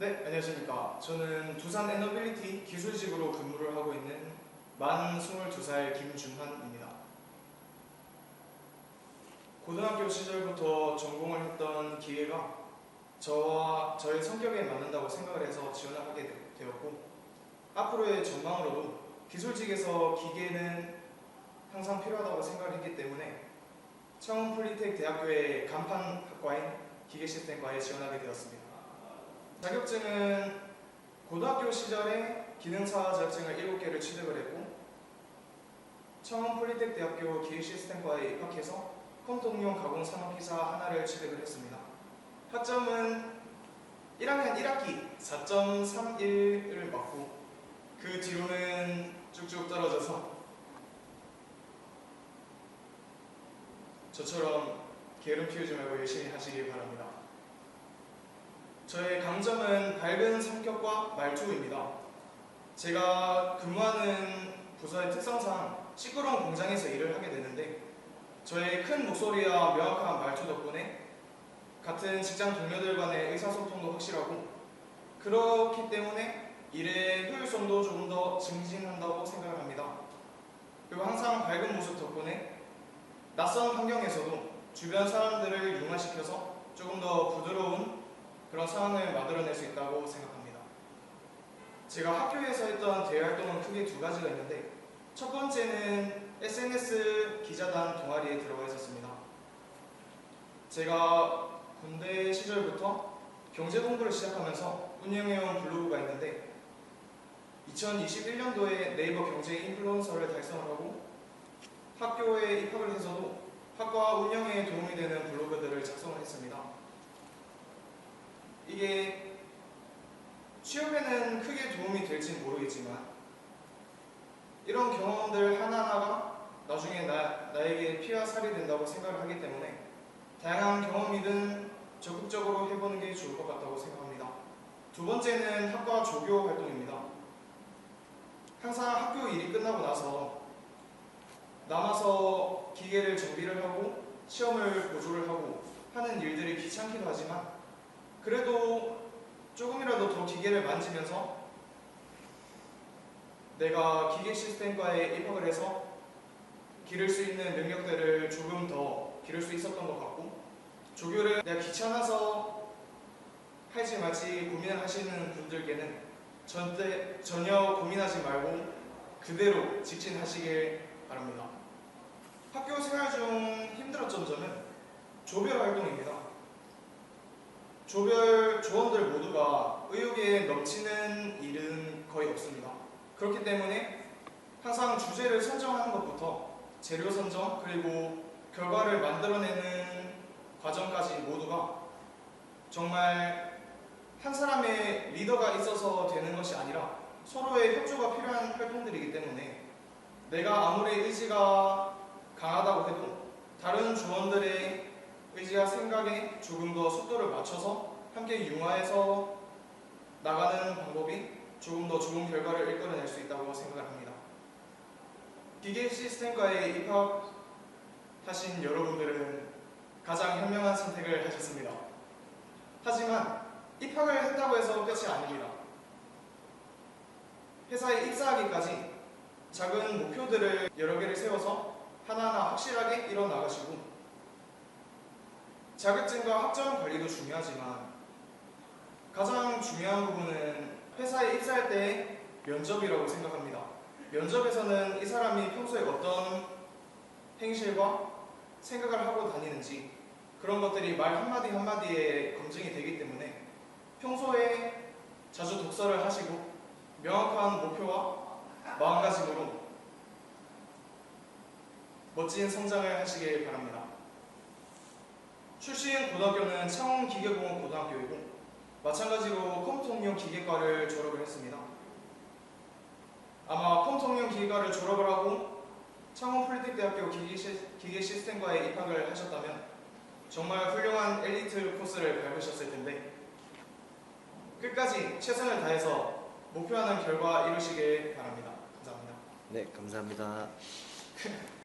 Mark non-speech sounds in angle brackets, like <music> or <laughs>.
네, 안녕하십니까. 저는 두산 에너빌리티 기술직으로 근무를 하고 있는 만 22살 김준환입니다. 고등학교 시절부터 전공을 했던 기계가 저와 저의 성격에 맞는다고 생각을 해서 지원을 하게 되- 되었고 앞으로의 전망으로도 기술직에서 기계는 항상 필요하다고 생각을 했기 때문에 청원 폴리텍 대학교의 간판학과인 기계시스템과에 지원하게 되었습니다. 자격증은 고등학교 시절에 기능사 자격증을 7개를 취득을 했고 청원 폴리텍 대학교 기계시스템과에 입학해서 컴퓨터응용 가공 산업기사 하나를 취득을 했습니다. 학점은 1학년 1학기 4.31을 맞고 그 뒤로는 쭉쭉 떨어져서 저처럼 게으름 피우지 말고 열심히 하시길 바랍니다. 저의 강점은 밝은 성격과 말투입니다. 제가 근무하는 부서의 특성상 시끄러운 공장에서 일을 하게 되는데 저의 큰 목소리와 명확한 말투 덕분에 같은 직장 동료들 간의 의사소통도 확실하고 그렇기 때문에 일의 효율성도 조금 더 증진한다고 생각을 합니다. 그리고 항상 밝은 모습 덕분에 낯선 환경에서도 주변 사람들을 융화시켜서 조금 더 부드러운 그런 상황을 만들어낼 수 있다고 생각합니다. 제가 학교에서 했던 대외 활동은 크게 두 가지가 있는데 첫 번째는 SNS 기자단 동아리에 들어가 있었습니다. 제가 군대 시절부터 경제 공부를 시작하면서 운영해온 블로그가 있는데 2021년도에 네이버 경제 인플루언서를 달성을 하고 학교에 입학을 해서도 학과 운영에 도움이 되는 블로그들을 작성을 했습니다. 이게 취업에는 크게 도움이 될진 모르겠지만 이런 경험들 하나하나가 나중에 나, 나에게 피와 살이 된다고 생각을 하기 때문에 다양한 경험이든 적극적으로 해보는 게 좋을 것 같다고 생각합니다. 두 번째는 학과 조교 활동입니다. 항상 학교 일이 끝나고 나서 남아서 기계를 정비를 하고 시험을 보조를 하고 하는 일들이 귀찮기도 하지만 그래도 조금이라도 더 기계를 만지면서 내가 기계 시스템과에 입학을 해서 기를 수 있는 능력들을 조금 더 기를 수 있었던 것 같고 조교를 내가 귀찮아서 할지 말지 고민을 하시는 분들께는 전대, 전혀 고민하지 말고 그대로 직진하시길 바랍니다. 학교 생활 중 힘들었던 점은 조별 활동입니다. 조별 조원들 모두가 의욕에 넘치는 일은 거의 없습니다. 그렇기 때문에 항상 주제를 선정하는 것부터 재료 선정 그리고 결과를 만들어내는 과정까지 모두가 정말 한 사람의 리더가 있어서 되는 것이 아니라 서로의 협조가 필요한 활동들이기 때문에 내가 아무리 의지가 강하다고 해도 다른 조원들의 의지와 생각에 조금 더 속도를 맞춰서 함께 융화해서 나가는 방법이 조금 더 좋은 결과를 이끌어낼 수 있다고 생각을 합니다. 기계 시스템과에 입학하신 여러분들은 가장 현명한 선택을 하셨습니다. 하지만 입학을 했다고 해서 끝이 아닙니다. 회사에 입사하기까지 작은 목표들을 여러 개를 세워서 하나하나 확실하게 이뤄 나가시고 자격증과 학점 관리도 중요하지만 가장 중요한 부분은 회사에 입사할 때의 면접이라고 생각합니다. 면접에서는 이 사람이 평소에 어떤 행실과 생각을 하고 다니는지 그런 것들이 말 한마디 한마디에 검증이 되기 때문에 평소에 자주 독서를 하시고 명확한 목표와 마음가짐으로 멋진 성장을 하시길 바랍니다. 출신 고등학교는 창원기계공업 고등학교이고 마찬가지로 컴퓨터응용 기계과를 졸업을 했습니다. 아마 컴퓨터응용 기계과를 졸업을 하고 창원 시, 기계 시스템과에 입학을 하셨다면 정말 훌륭한 엘리트 코스를 밟으셨을 텐데 끝까지 최선을 다해서 목표하는 결과 이루시길 바랍니다. 감사합니다. 네, 감사합니다. <laughs>